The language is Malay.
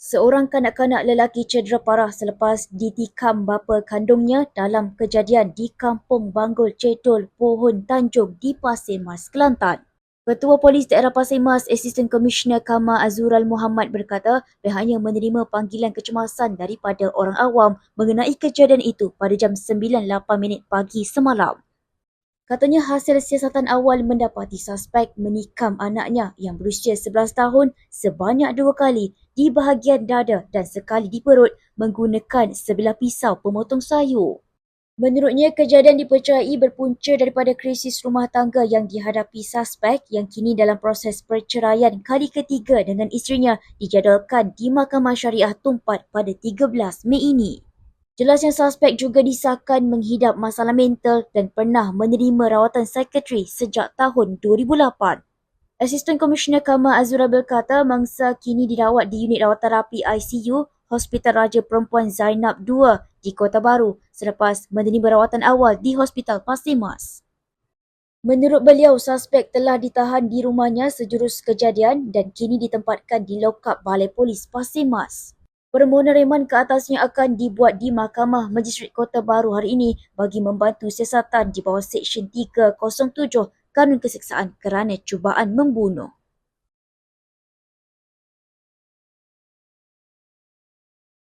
Seorang kanak-kanak lelaki cedera parah selepas ditikam bapa kandungnya dalam kejadian di Kampung Banggul Cedul, Pohon Tanjung di Pasir Mas, Kelantan. Ketua Polis Daerah Pasir Mas, Asisten Komisioner Kama Azural Muhammad berkata pihaknya menerima panggilan kecemasan daripada orang awam mengenai kejadian itu pada jam 9.08 minit pagi semalam. Katanya hasil siasatan awal mendapati suspek menikam anaknya yang berusia 11 tahun sebanyak dua kali di bahagian dada dan sekali di perut menggunakan sebilah pisau pemotong sayur. Menurutnya, kejadian dipercayai berpunca daripada krisis rumah tangga yang dihadapi suspek yang kini dalam proses perceraian kali ketiga dengan isterinya dijadualkan di Mahkamah Syariah Tumpat pada 13 Mei ini. Jelasnya suspek juga disahkan menghidap masalah mental dan pernah menerima rawatan psikiatri sejak tahun 2008. Asisten Komisioner Kama Azura berkata mangsa kini dirawat di unit rawatan rapi ICU Hospital Raja Perempuan Zainab II di Kota Baru selepas menerima rawatan awal di Hospital Pasir Mas. Menurut beliau, suspek telah ditahan di rumahnya sejurus kejadian dan kini ditempatkan di lokap Balai Polis Pasir Mas. Permohonan reman ke atasnya akan dibuat di Mahkamah Magistrate Kota Baru hari ini bagi membantu siasatan di bawah Seksyen 307 Kanun Keseksaan kerana cubaan membunuh.